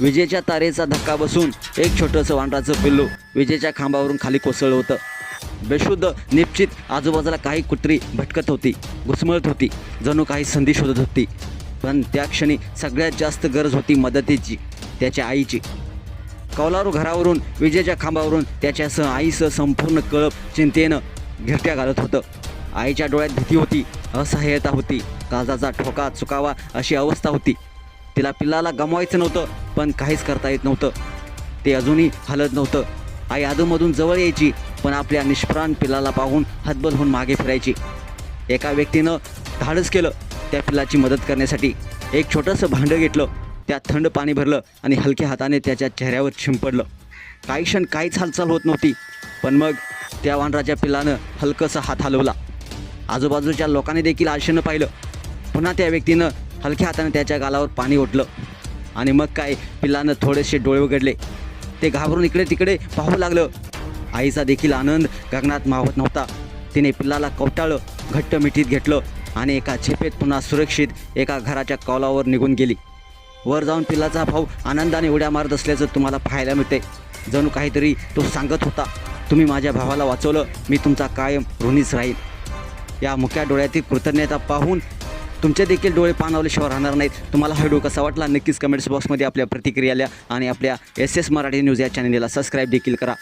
विजेच्या तारेचा धक्का बसून एक छोटंसं वांडराचं पिल्लू विजेच्या खांबावरून खाली कोसळलं होतं. बेशुद्ध निश्चित आजूबाजूला काही कुत्री भटकत होती घुसमळत होती जणू काही संधी शोधत होती. पण त्या क्षणी सगळ्यात जास्त गरज होती मदतीची त्याच्या आईची. कौलारू घरावरून विजेच्या खांबावरून त्याच्यासह आईसह संपूर्ण कळप चिंतेनं घिरट्या घालत होतं. आईच्या डोळ्यात भीती होती असहाय्यता होती काळजाचा ठोका चुकावा अशी अवस्था होती. तिला पिल्लाला गमवायचं नव्हतं पण काहीच करता येत नव्हतं. ते अजूनही हलत नव्हतं. आई अधूनमधून जवळ यायची पण आपल्या निष्प्राण पिलाला पाहून हतबल होऊन मागे फिरायची. एका व्यक्तीनं धाडस केलं त्या पिल्लाची मदत करण्यासाठी. एक छोटंसं भांडं घेतलं त्यात थंड पाणी भरलं आणि हलक्या हाताने त्याच्या चेहऱ्यावर शिंपडलं काही क्षण काहीच हालचाल होत नव्हती पण मग त्या वानराच्या पिलानं हलकंसं हात हलवला. आजूबाजूच्या लोकांनी देखील आशेनं पाहिलं. पुन्हा त्या व्यक्तीनं हलक्या हाताने त्याच्या गालावर पाणी ओतलं. आणि मग काय पिल्लानं थोडेसे डोळे उघडले. ते घाबरून इकडे तिकडे पाहू लागलं. आईचा देखील आनंद गगनात मावत नव्हता. तिने पिल्लाला कवटाळलं घट्ट मिठीत घेतलं आणि एका झेपेत पुन्हा सुरक्षित एका घराच्या कौलावर निघून गेली. वर जाऊन पिल्लाचा भाऊ आनंदाने उड्या मारत असल्याचं तुम्हाला पाहायला मिळते. जणू काहीतरी तो सांगत होता तुम्ही माझ्या भावाला वाचवलं मी तुमचा कायम ऋणीच राहील या मुक्या डोळ्यातील कृतज्ञता पाहून तुमचे देखील डोळे पानावल्याशिवाय राहणार नाहीत. तुम्हाला हा व्हिडिओ कसा वाटला? नक्कीच कमेंट्स बॉक्समध्ये आपल्या प्रतिक्रिया लिहा आणि आपल्या एस एस मराठी न्यूज या चॅनलला सबस्क्राईब देखील करा.